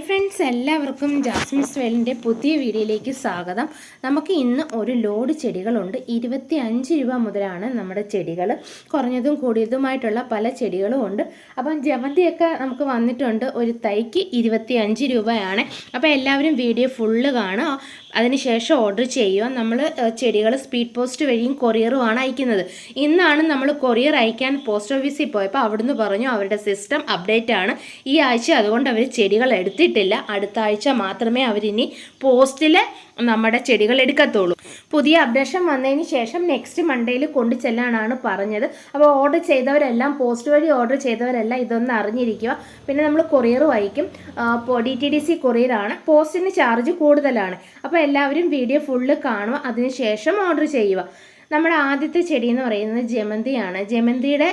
Hi friends എല്ലാവർക്കും Jasmine സ്വേലിന്റെ പുതിയ വീഡിയോയിലേക്ക് സ്വാഗതം. നമുക്ക് ഇന്ന് ഒരു ലോഡ് ചെടികളുണ്ട്. ഇരുപത്തി അഞ്ച് രൂപ മുതലാണ് നമ്മുടെ ചെടികൾ കുറഞ്ഞതും കൂടിയതുമായിട്ടുള്ള പല ചെടികളും ഉണ്ട്. അപ്പം ജമന്തിയൊക്കെ നമുക്ക് വന്നിട്ടുണ്ട്. ഒരു തൈക്ക് ഇരുപത്തി അഞ്ച് രൂപയാണ്. അപ്പോൾ എല്ലാവരും വീഡിയോ ഫുള്ള് കാണുക. അതിനുശേഷം ഓർഡർ ചെയ്യുക. നമ്മൾ ചെടികൾ സ്പീഡ് പോസ്റ്റ് വഴിയും കൊറിയറുമാണ് അയക്കുന്നത്. ഇന്നാണ് നമ്മൾ കൊറിയർ അയക്കാൻ പോസ്റ്റ് ഓഫീസിൽ പോയപ്പോൾ അവിടുന്ന് പറഞ്ഞു അവരുടെ സിസ്റ്റം അപ്ഡേറ്റ് ആണ്. ഈ ആഴ്ച അതുകൊണ്ട് അവർ ചെടികൾ എടുത്തിട്ടില്ല. അടുത്ത ആഴ്ച മാത്രമേ അവരിനി പോസ്റ്റിൽ നമ്മുടെ ചെടികൾ എടുക്കത്തുള്ളൂ. പുതിയ അപ്ഡേഷൻ വന്നതിന് ശേഷം നെക്സ്റ്റ് മൺഡേയിൽ കൊണ്ടു ചെല്ലാനാണ് പറഞ്ഞത്. അപ്പോൾ ഓർഡർ ചെയ്തവരെല്ലാം പോസ്റ്റ് വഴി ഓർഡർ ചെയ്തവരെല്ലാം ഇതൊന്ന് അറിഞ്ഞിരിക്കുക. പിന്നെ നമ്മൾ കൊറിയർ വായിക്കും ഡി ടി ഡി സി കൊറിയറാണ് പോസ്റ്റിന് ചാർജ് കൂടുതലാണ്. അപ്പോൾ എല്ലാവരും വീഡിയോ ഫുള്ള് കാണുക. അതിനുശേഷം ഓർഡർ ചെയ്യുക. നമ്മുടെ ആദ്യത്തെ ചെടി എന്ന് പറയുന്നത് ജമന്തിയാണ്. ജമന്തിയുടെ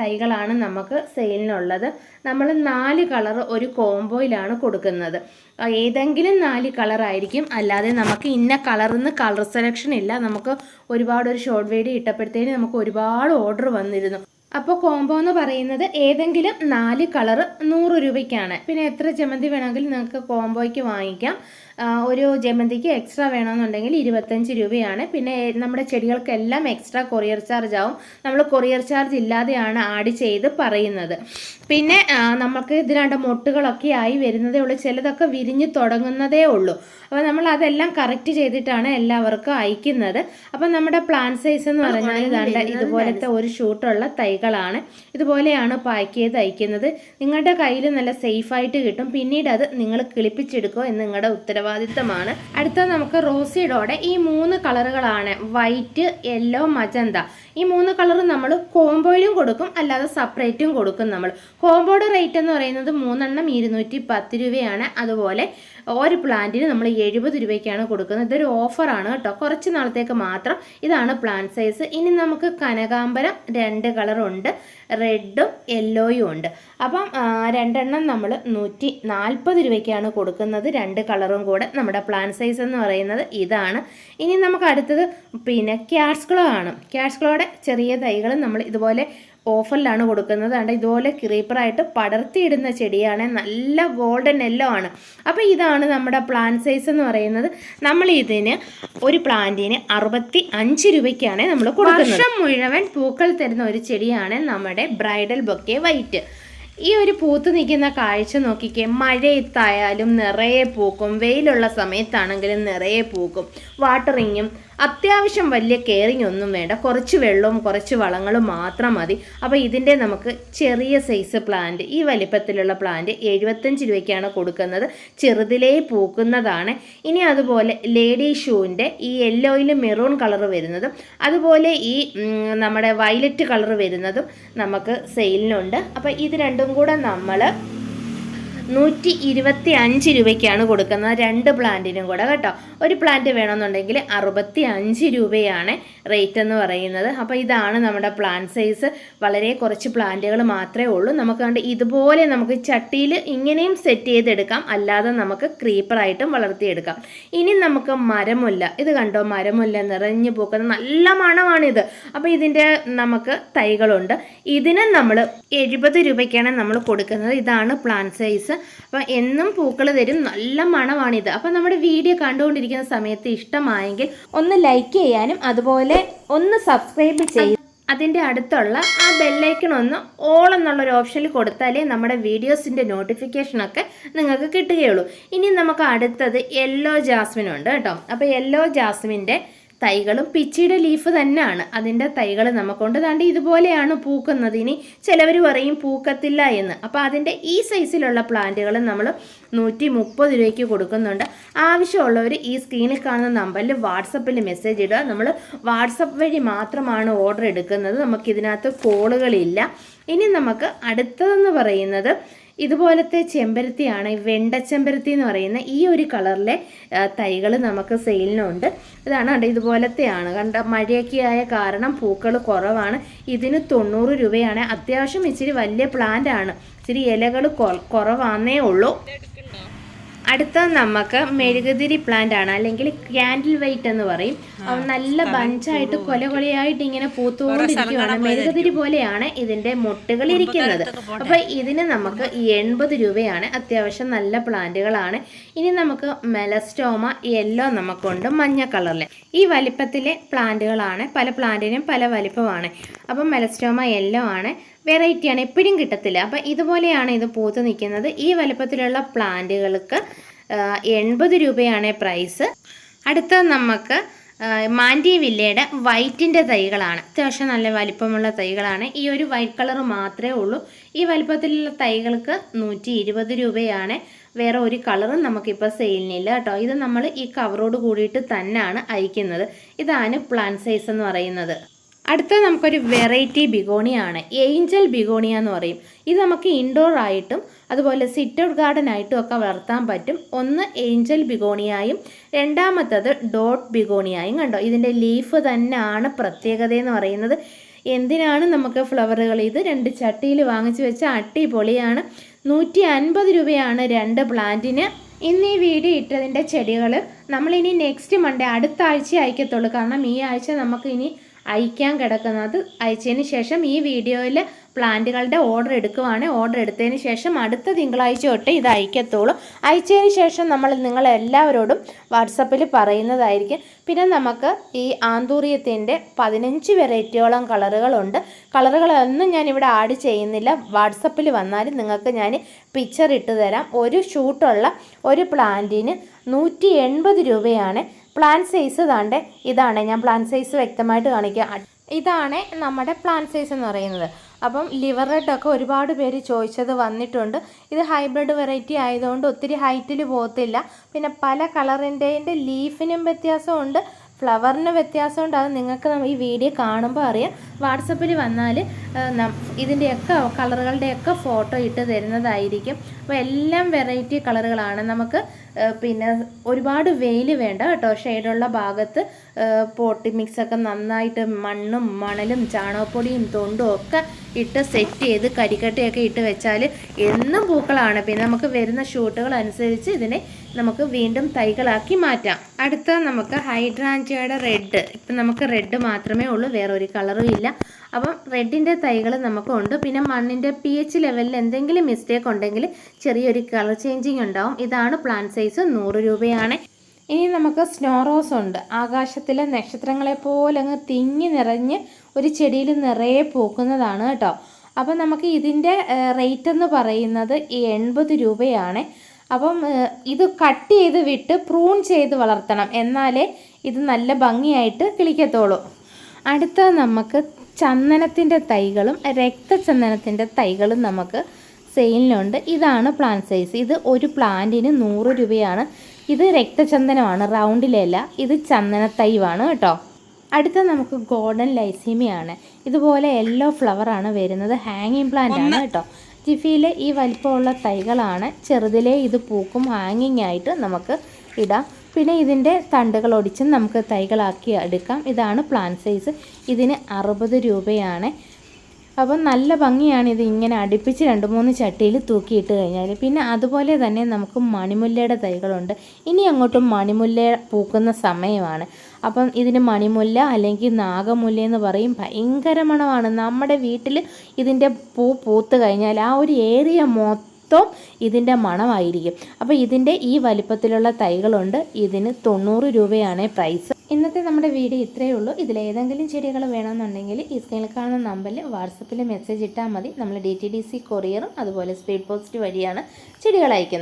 തൈകളാണ് നമുക്ക് സെയിലിനുള്ളത് നമ്മൾ നാല് കളർ ഒരു കോംബോയിലാണ് കൊടുക്കുന്നത്. ഏതെങ്കിലും നാല് കളറായിരിക്കും അല്ലാതെ നമുക്ക് ഇന്ന കളറിന്ന് കളർ സെലക്ഷൻ ഇല്ല. നമുക്ക് ഒരുപാട് ഒരു ഷോർട്ട് വീഡിയോ ഇട്ടപ്പോഴത്തേന് നമുക്ക് ഒരുപാട് ഓർഡർ വന്നിരുന്നു. അപ്പോൾ കോംബോ എന്ന് പറയുന്നത് ഏതെങ്കിലും നാല് കളർ നൂറ് രൂപയ്ക്കാണ്. പിന്നെ എത്ര ജമന്തി വേണമെങ്കിലും നിങ്ങൾക്ക് കോംബോയ്ക്ക് വാങ്ങിക്കാം. ഒരു ജമന്തിക്ക് എക്സ്ട്രാ വേണമെന്നുണ്ടെങ്കിൽ ഇരുപത്തഞ്ച് രൂപയാണ്. പിന്നെ നമ്മുടെ ചെടികൾക്കെല്ലാം എക്സ്ട്രാ കൊറിയർ ചാർജ് ആവും. നമ്മൾ കൊറിയർ ചാർജ് ഇല്ലാതെയാണ് ആഡ് ചെയ്ത് പറയുന്നത്. പിന്നെ നമുക്ക് ഇതിനാണ്ട് മൊട്ടുകളൊക്കെ ആയി വരുന്നതേ ഉള്ളൂ. ചിലതൊക്കെ വിരിഞ്ഞ് തുടങ്ങുന്നതേ ഉള്ളൂ. അപ്പോൾ നമ്മൾ അതെല്ലാം കറക്റ്റ് ചെയ്തിട്ടാണ് എല്ലാവർക്കും അയക്കുന്നത്. അപ്പം നമ്മുടെ പ്ലാൻ സൈസ് എന്ന് പറഞ്ഞാൽ ഇതാണ്ട് ഇതുപോലത്തെ ഒരു ഷൂട്ടുള്ള തൈകളാണ്. ഇതുപോലെയാണ് പാക്ക് ചെയ്ത് അയക്കുന്നത്. നിങ്ങളുടെ കയ്യിൽ നല്ല സേഫായിട്ട് കിട്ടും. പിന്നീട് അത് നിങ്ങൾ കിളിപ്പിച്ചെടുക്കുമോ എന്ന് നിങ്ങളുടെ ഉത്തരവാദിത്തമാണ്. അടുത്ത നമുക്ക് റോസിഡോടെ ഈ മൂന്ന് കളറുകളാണ്. White yellow magenta. ഈ മൂന്ന് കളറും നമ്മൾ കോംബോയിലും കൊടുക്കും അല്ലാതെ സെപ്പറേറ്റും കൊടുക്കും നമ്മൾ കോംബോയുടെ റേറ്റ് എന്ന് പറയുന്നത് മൂന്നെണ്ണം ഇരുന്നൂറ്റി പത്ത് രൂപയാണ്. അതുപോലെ ഒരു പ്ലാന്റിന് നമ്മൾ എഴുപത് രൂപയ്ക്കാണ് കൊടുക്കുന്നത്. ഇതൊരു ഓഫറാണ് കേട്ടോ. കുറച്ച് നാളത്തേക്ക് മാത്രം ഇതാണ് പ്ലാന്റ് സൈസ്. ഇനി നമുക്ക് കനകാമ്പരം രണ്ട് കളറുണ്ട്. റെഡും യെല്ലോയും ഉണ്ട്. അപ്പം രണ്ടെണ്ണം നമ്മൾ നൂറ്റി നാൽപ്പത് രൂപയ്ക്കാണ് കൊടുക്കുന്നത്. രണ്ട് കളറും കൂടെ നമ്മുടെ പ്ലാൻ സൈസ് എന്ന് പറയുന്നത് ഇതാണ്. ഇനി നമുക്ക് അടുത്തത് പിന്നെ ക്ലോ ആണ്. ക്യാറ്റ്സ്ക്ലോയുടെ ചെറിയ തൈകൾ നമ്മൾ ഇതുപോലെ ഓഫറിലാണ് കൊടുക്കുന്നത്. അതുകൊണ്ട് ഇതുപോലെ ക്രീപ്പറായിട്ട് പടർത്തിയിടുന്ന ചെടിയാണ്. നല്ല ഗോൾഡൻ യെല്ലോ ആണ്. അപ്പോൾ ഇതാണ് നമ്മുടെ പ്ലാന്റ് സൈസ് എന്ന് പറയുന്നത്. നമ്മൾ ഇതിന് ഒരു പ്ലാന്റിന് അറുപത്തി അഞ്ച് രൂപയ്ക്കാണ് നമ്മൾ കൊടുക്കുന്നത്. വർഷം മുഴുവൻ പൂക്കൾ തരുന്ന ഒരു ചെടിയാണ് നമ്മുടെ ബ്രൈഡൽ ബൊക്കെ വൈറ്റ് ഈ ഒരു പൂത്ത് നിൽക്കുന്ന കാഴ്ച നോക്കിക്കേ. മഴയത്തായാലും നിറയെ പൂക്കും വെയിലുള്ള സമയത്താണെങ്കിലും നിറയെ പൂക്കും. വാട്ടറിങ്ങും അത്യാവശ്യം വലിയ കെയറിങ് ഒന്നും വേണ്ട. കുറച്ച് വെള്ളവും കുറച്ച് വളങ്ങളും മാത്രം മതി. അപ്പോൾ ഇതിന്റെ നമുക്ക് ചെറിയ സൈസ് പ്ലാന്റ് ഈ വലിപ്പത്തിലുള്ള പ്ലാന്റ് എഴുപത്തഞ്ച് രൂപയ്ക്കാണ് കൊടുക്കുന്നത്. ചെറുതിലേ പൂക്കുന്നതാണ്. ഇനി അതുപോലെ ലേഡി ഷൂവിന്റെ ഈ യെല്ലോയിൽ മെറൂൺ കളർ വരുന്നതും അതുപോലെ ഈ നമ്മുടെ വയലറ്റ് കളർ വരുന്നതും നമുക്ക് സെയിലിനുണ്ട് അപ്പോൾ ഇത് രണ്ടും കൂടെ നമ്മൾ നൂറ്റി ഇരുപത്തി അഞ്ച് രൂപയ്ക്കാണ് കൊടുക്കുന്നത്. രണ്ട് പ്ലാന്റിനും കൂടെ കേട്ടോ. ഒരു പ്ലാന്റ് വേണമെന്നുണ്ടെങ്കിൽ അറുപത്തി അഞ്ച് രൂപയാണ് റേറ്റ് എന്ന് പറയുന്നത്. അപ്പോൾ ഇതാണ് നമ്മുടെ പ്ലാന്റ് സൈസ് വളരെ കുറച്ച് പ്ലാന്റുകൾ മാത്രമേ ഉള്ളൂ. നമുക്ക് കണ്ട് ഇതുപോലെ നമുക്ക് ചട്ടിയിൽ ഇങ്ങനെയും സെറ്റ് ചെയ്തെടുക്കാം. അല്ലാതെ നമുക്ക് ക്രീപ്പറായിട്ടും വളർത്തിയെടുക്കാം. ഇനി നമുക്ക് മരമുല്ല. ഇത് കണ്ടോ? മരമുല്ല നിറഞ്ഞു പൂക്കുന്ന നല്ല മണമാണിത്. അപ്പോൾ ഇതിന്റെ നമുക്ക് തൈകളുണ്ട്. ഇതിന് നമ്മൾ എഴുപത് രൂപയ്ക്കാണ് നമ്മൾ കൊടുക്കുന്നത്. ഇതാണ് പ്ലാന്റ് സൈസ് അപ്പം എന്നും പൂക്കൾ തരും. നല്ല മണമാണിത്. അപ്പം നമ്മുടെ വീഡിയോ കണ്ടുകൊണ്ടിരിക്കുന്ന സമയത്ത് ഇഷ്ടമായെങ്കിൽ ഒന്ന് ലൈക്ക് ചെയ്യാനും അതുപോലെ ഒന്ന് സബ്സ്ക്രൈബ് ചെയ്യും അതിന്റെ അടുത്തുള്ള ആ ബെല്ലൈക്കൺ ഒന്ന് ഓൾ എന്നുള്ളൊരു ഓപ്ഷനിൽ കൊടുത്താലേ നമ്മുടെ വീഡിയോസിന്റെ നോട്ടിഫിക്കേഷനൊക്കെ നിങ്ങൾക്ക് കിട്ടുകയുള്ളൂ. ഇനി നമുക്ക് അടുത്തത് യെല്ലോ ജാസ്മിൻ ഉണ്ട് കേട്ടോ. അപ്പോൾ യെല്ലോ ജാസ്മിന്റെ തൈകളും പിച്ചിയുടെ ലീഫ് തന്നെയാണ്. അതിന്റെ തൈകൾ നമുക്കൊണ്ട് താണ്ടി ഇതുപോലെയാണ് പൂക്കുന്നത്. ഇനി ചിലവർ പറയും പൂക്കത്തില്ല എന്ന്. അപ്പോൾ അതിന്റെ ഈ സൈസിലുള്ള പ്ലാന്റുകൾ നമ്മൾ നൂറ്റി മുപ്പത് രൂപയ്ക്ക് കൊടുക്കുന്നുണ്ട്. ആവശ്യമുള്ളവർ ഈ സ്ക്രീനിൽ കാണുന്ന നമ്പറിൽ വാട്സപ്പിൽ മെസ്സേജ് ഇടുക. നമ്മൾ വാട്സപ്പ് വഴി മാത്രമാണ് ഓർഡർ എടുക്കുന്നത്. നമുക്കിതിനകത്ത് കോളുകളില്ല. ഇനി നമുക്ക് അടുത്തതെന്ന് പറയുന്നത് ഇതുപോലത്തെ ചെമ്പരത്തിയാണ് വെണ്ട ചെമ്പരത്തി എന്ന് പറയുന്ന ഈ ഒരു കളറിലെ തൈകൾ നമുക്ക് സെയിലിനുണ്ട്. ഇതാണ് കണ്ടോ ഇതുപോലത്തെയാണ്. കണ്ട മഴയൊക്കെ ആയ കാരണം പൂക്കൾ കുറവാണ്. ഇതിന് തൊണ്ണൂറ് രൂപയാണ്. അത്യാവശ്യം ഇച്ചിരി വലിയ പ്ലാന്റ് ആണ്. ഇച്ചിരി ഇലകൾ കുറവാന്നേ ഉള്ളൂ. അടുത്ത നമുക്ക് മെഴുകുതിരി പ്ലാന്റ് ആണ്. അല്ലെങ്കിൽ ക്യാൻഡിൽ വെയിറ്റ് എന്ന് പറയും. അവ നല്ല ബഞ്ചായിട്ട് കൊല കൊലയായിട്ട് ഇങ്ങനെ പൂത്തുകൊണ്ടിരിക്കുകയാണ് മെഴുകുതിരി പോലെയാണ് ഇതിന്റെ മുട്ടുകൾ ഇരിക്കുന്നത്. അപ്പൊ ഇതിന് നമുക്ക് എൺപത് രൂപയാണ്. അത്യാവശ്യം നല്ല പ്ലാന്റുകളാണ് ഇനി നമുക്ക് മെലസ്റ്റോമ യെല്ലോ നമുക്കുണ്ട് മഞ്ഞ കളറിൽ ഈ വലിപ്പത്തിലെ പ്ലാന്റുകളാണ് പല പ്ലാന്റിനും പല വലിപ്പമാണ്. അപ്പം മെലസ്റ്റോമ യെല്ലോ ആണ്. വെറൈറ്റിയാണ് എപ്പോഴും കിട്ടത്തില്ല. അപ്പം ഇതുപോലെയാണ് ഇത് പൂത്ത് നിൽക്കുന്നത്. ഈ വലുപ്പത്തിലുള്ള പ്ലാന്റുകൾക്ക് എൺപത് രൂപയാണ് പ്രൈസ് അടുത്ത നമുക്ക് മാൻഡി വില്ലയുടെ വൈറ്റിന്റെ തൈകളാണ്. അത്യാവശ്യം നല്ല വലിപ്പമുള്ള തൈകളാണ്. ഈ ഒരു വൈറ്റ് കളർ മാത്രമേ ഉള്ളൂ. ഈ വലിപ്പത്തിലുള്ള തൈകൾക്ക് നൂറ്റി ഇരുപത് രൂപയാണ്. വേറെ ഒരു കളറും നമുക്കിപ്പോൾ സെയിലിനില്ല കേട്ടോ. ഇത് നമ്മൾ ഈ കവറോട് കൂടിയിട്ട് തന്നെയാണ് അയക്കുന്നത്. ഇതാണ് പ്ലാൻ സൈസ് എന്ന് പറയുന്നത്. അടുത്ത നമുക്കൊരു വെറൈറ്റി ബിഗോണിയാണ്. ഏഞ്ചൽ ബിഗോണിയ എന്ന് പറയും. ഇത് നമുക്ക് ഇൻഡോർ ആയിട്ടും അതുപോലെ സിറ്റ് ഔട്ട് ഗാർഡൻ ആയിട്ടും ഒക്കെ വളർത്താൻ പറ്റും. ഒന്ന് ഏഞ്ചൽ ബിഗോണിയായും രണ്ടാമത്തത് ഡോട്ട് ബിഗോണിയായും കണ്ടോ? ഇതിന്റെ ലീഫ് തന്നെയാണ് പ്രത്യേകത എന്ന് പറയുന്നത്. എന്തിനാണ് നമുക്ക് ഫ്ലവറുകൾ ഇത് രണ്ട് ചട്ടിയിൽ വാങ്ങിച്ചു വെച്ച അടിപൊളിയാണ്. നൂറ്റി അൻപത് രൂപയാണ് രണ്ട് പ്ലാന്റിന്. ഇന്ന് ഈ വീഡിയോ ഇട്ടതിന്റെ ചെടികൾ നമ്മളിനി നെക്സ്റ്റ് മൺഡേ അടുത്ത ആഴ്ച അയക്കത്തുള്ളൂ കാരണം ഈ ആഴ്ച നമുക്ക് ഇനി അയക്കാൻ കിടക്കുന്നത്. അയച്ചതിന് ശേഷം ഈ വീഡിയോയിൽ പ്ലാന്റുകളുടെ ഓർഡർ എടുക്കുവാണെങ്കിൽ ഓർഡർ എടുത്തതിന് ശേഷം അടുത്ത തിങ്കളാഴ്ച തൊട്ട് ഇത് അയക്കത്തുള്ളൂ അയച്ചതിന് ശേഷം നമ്മൾ നിങ്ങളെല്ലാവരോടും വാട്സപ്പിൽ പറയുന്നതായിരിക്കും. പിന്നെ നമുക്ക് ഈ ആന്തൂറിയത്തിന്റെ പതിനഞ്ച് വെറൈറ്റിയോളം കളറുകളുണ്ട്. കളറുകളൊന്നും ഞാൻ ഇവിടെ ആഡ് ചെയ്യുന്നില്ല. വാട്സപ്പിൽ വന്നാൽ നിങ്ങൾക്ക് ഞാൻ പിക്ചർ ഇട്ട് തരാം. ഒരു ഷൂട്ടുള്ള ഒരു പ്ലാന്റിന് നൂറ്റി രൂപയാണ് പ്ലാൻ സൈസ് ഇതാണ്ട്. ഇതാണ് ഞാൻ പ്ലാൻ സൈസ് വ്യക്തമായിട്ട് കാണിക്കുക ഇതാണ് നമ്മുടെ പ്ലാൻ സൈസ് എന്ന് പറയുന്നത്. അപ്പം ലിവർ റെഡൊക്കെ ഒരുപാട് പേര് ചോദിച്ചത് വന്നിട്ടുണ്ട്. ഇത് ഹൈബ്രിഡ് വെറൈറ്റി ആയതുകൊണ്ട് ഒത്തിരി ഹൈറ്റിൽ പോകത്തില്ല. പിന്നെ പല കളറിന്റെ ലീഫിനും വ്യത്യാസമുണ്ട്. ഫ്ലവറിന് വ്യത്യാസമുണ്ട് അത് നിങ്ങൾക്ക് ഈ വീഡിയോ കാണുമ്പോൾ അറിയാം. വാട്സപ്പിൽ വന്നാൽ ഇതിന്റെയൊക്കെ കളറുകളുടെയൊക്കെ ഫോട്ടോ ഇട്ട് തരുന്നതായിരിക്കും. അപ്പോൾ എല്ലാം വെറൈറ്റി കളറുകളാണ്. നമുക്ക് പിന്നെ ഒരുപാട് വെയിൽ വേണ്ട കേട്ടോ. ഷെയ്ഡുള്ള ഭാഗത്ത് പോട്ടി മിക്സൊക്കെ നന്നായിട്ട് മണ്ണും മണലും ചാണകപ്പൊടിയും തൊണ്ടും ഒക്കെ ഇട്ട് സെറ്റ് ചെയ്ത് കരിക്കട്ടയൊക്കെ ഇട്ട് വെച്ചാൽ എന്നും പൂക്കളാണ്. പിന്നെ നമുക്ക് വരുന്ന ഷൂട്ടുകൾ അനുസരിച്ച് ഇതിനെ നമുക്ക് വീണ്ടും തൈകളാക്കി മാറ്റാം. അടുത്ത നമുക്ക് ഹൈഡ്രാഞ്ചയുടെ റെഡ്. ഇപ്പം നമുക്ക് റെഡ് മാത്രമേ ഉള്ളൂ വേറെ ഒരു കളറും ഇല്ല. അപ്പം റെഡിന്റെ തൈകൾ നമുക്കുണ്ട് പിന്നെ മണ്ണിന്റെ പി എച്ച് ലെവലിൽ എന്തെങ്കിലും മിസ്റ്റേക്ക് ഉണ്ടെങ്കിൽ ചെറിയൊരു കളർ ചേഞ്ചിങ് ഉണ്ടാവും. ഇതാണ് പ്ലാൻ സൈസ് നൂറ് രൂപയാണ്. ഇനി നമുക്ക് സ്നോ റോസ് ഉണ്ട്. ആകാശത്തിലെ നക്ഷത്രങ്ങളെ പോലെ അങ്ങ് തിങ്ങി നിറഞ്ഞ് ഒരു ചെടിയിൽ നിറയെ പൂക്കുന്നതാണ് കേട്ടോ. അപ്പം നമുക്ക് ഇതിന്റെ റേറ്റ് എന്ന് പറയുന്നത് എൺപത് രൂപയാണ്. അപ്പം ഇത് കട്ട് ചെയ്ത് വിട്ട് പ്രൂൺ ചെയ്ത് വളർത്തണം. എന്നാലേ ഇത് നല്ല ഭംഗിയായിട്ട് കിളിക്കത്തുള്ളൂ അടുത്ത നമുക്ക് ചന്ദനത്തിന്റെ തൈകളും രക്തചന്ദനത്തിന്റെ തൈകളും നമുക്ക് സെയിലിനുണ്ട്. ഇതാണ് പ്ലാൻ സൈസ്. ഇത് ഒരു പ്ലാന്റിന് നൂറ് രൂപയാണ്. ഇത് രക്തചന്ദനമാണ് റൗണ്ടിലല്ല ഇത് ചന്ദനത്തൈവാണ് കേട്ടോ. അടുത്ത നമുക്ക് ഗോൾഡൻ ലൈസീമിയാണ്. ഇതുപോലെ യെല്ലോ ഫ്ലവറാണ് വരുന്നത്. ഹാങ്ങിങ് പ്ലാന്റ് ആണ് കേട്ടോ. ജിഫിയിലെ ഈ വലിപ്പമുള്ള തൈകളാണ് ചെറുതിലേ ഇത് പൂക്കും ഹാങ്ങിങ് ആയിട്ട് നമുക്ക് ഇടാം. പിന്നെ ഇതിന്റെ തണ്ടുകൾ ഒടിച്ചും നമുക്ക് തൈകളാക്കി എടുക്കാം. ഇതാണ് പ്ലാൻ സൈസ്. ഇതിന് അറുപത് രൂപയാണ്. അപ്പം നല്ല ഭംഗിയാണ് ഇത് ഇങ്ങനെ അടുപ്പിച്ച് രണ്ട് മൂന്ന് ചട്ടിയിൽ തൂക്കിയിട്ട് കഴിഞ്ഞാൽ. പിന്നെ അതുപോലെ തന്നെ നമുക്ക് മണിമുല്ലയുടെ തൈകളുണ്ട്. ഇനി അങ്ങോട്ടും മണിമുല്ല പൂക്കുന്ന സമയമാണ്. അപ്പം ഇതിന് മണിമുല്ല അല്ലെങ്കിൽ നാഗമുല്ല എന്ന് പറയും. ഭയങ്കര മണമാണ് നമ്മുടെ വീട്ടിൽ ഇതിന്റെ പൂ പൂത്ത് കഴിഞ്ഞാൽ ആ ഒരു ഏരിയ മൊത്തം ഇതിന്റെ മണമായിരിക്കും. അപ്പോൾ ഇതിന്റെ ഈ വലിപ്പത്തിലുള്ള തൈകളുണ്ട്. ഇതിന് തൊണ്ണൂറ് രൂപയാണ് പ്രൈസ് ഇന്നത്തെ നമ്മുടെ വീഡിയോ ഇത്രയേ ഉള്ളൂ. ഇതിലേതെങ്കിലും ചെടികൾ വേണമെന്നുണ്ടെങ്കിൽ ഈ സ്ക്രീനിൽ കാണുന്ന നമ്പറിൽ വാട്സപ്പിൽ മെസ്സേജ് ഇട്ടാൽ മതി. നമ്മൾ ഡി ടി ഡി സി കൊറിയറും അതുപോലെ സ്പീഡ് പോസ്റ്റ് വഴിയാണ് ചെടികൾ അയക്കുന്നത്.